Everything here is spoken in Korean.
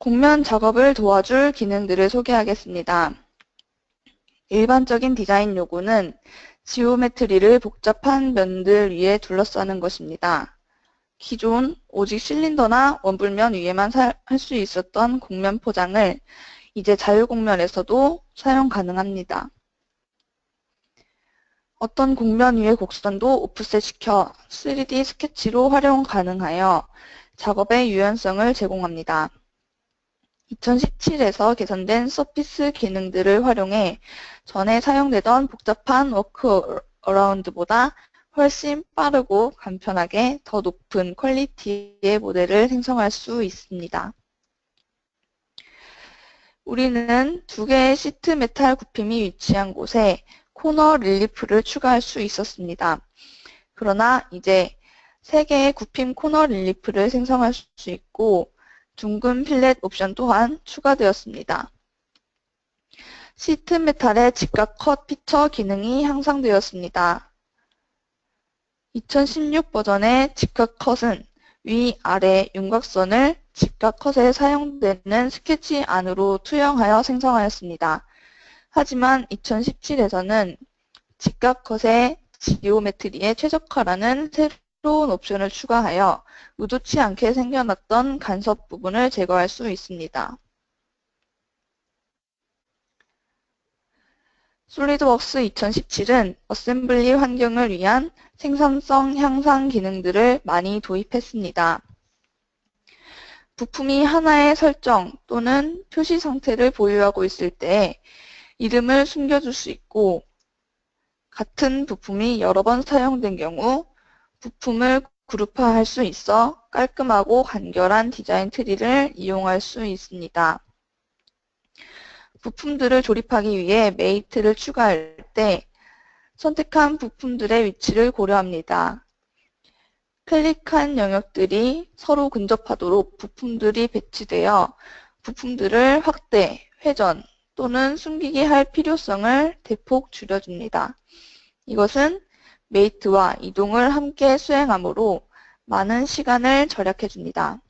곡면 작업을 도와줄 기능들을 소개하겠습니다. 일반적인 디자인 요구는 지오메트리를 복잡한 면들 위에 둘러싸는 것입니다. 기존 오직 실린더나 원불면 위에만 할 수 있었던 곡면 포장을 이제 자유곡면에서도 사용 가능합니다. 어떤 곡면 위의 곡선도 오프셋 시켜 3D 스케치로 활용 가능하여 작업의 유연성을 제공합니다. 2017에서 개선된 서피스 기능들을 활용해 전에 사용되던 복잡한 워크어라운드보다 훨씬 빠르고 간편하게 더 높은 퀄리티의 모델을 생성할 수 있습니다. 우리는 두 개의 시트 메탈 굽힘이 위치한 곳에 코너 릴리프를 추가할 수 있었습니다. 그러나 이제 세 개의 굽힘 코너 릴리프를 생성할 수 있고 둥근 필렛 옵션 또한 추가되었습니다. 시트 메탈의 직각 컷 피처 기능이 향상되었습니다. 2016 버전의 직각 컷은 위, 아래 윤곽선을 직각 컷에 사용되는 스케치 안으로 투영하여 생성하였습니다. 하지만 2017에서는 직각 컷의 지오메트리에 최적화라는 새로운 옵션을 추가하여 의도치 않게 생겨났던 간섭 부분을 제거할 수 있습니다. 솔리드웍스 2017은 어셈블리 환경을 위한 생산성 향상 기능들을 많이 도입했습니다. 부품이 하나의 설정 또는 표시 상태를 보유하고 있을 때 이름을 숨겨줄 수 있고 같은 부품이 여러 번 사용된 경우 부품을 그룹화할 수 있어 깔끔하고 간결한 디자인 트리를 이용할 수 있습니다. 부품들을 조립하기 위해 메이트를 추가할 때 선택한 부품들의 위치를 고려합니다. 클릭한 영역들이 서로 근접하도록 부품들이 배치되어 부품들을 확대, 회전 또는 숨기게 할 필요성을 대폭 줄여줍니다. 이것은 메이트와 이동을 함께 수행하므로 많은 시간을 절약해줍니다.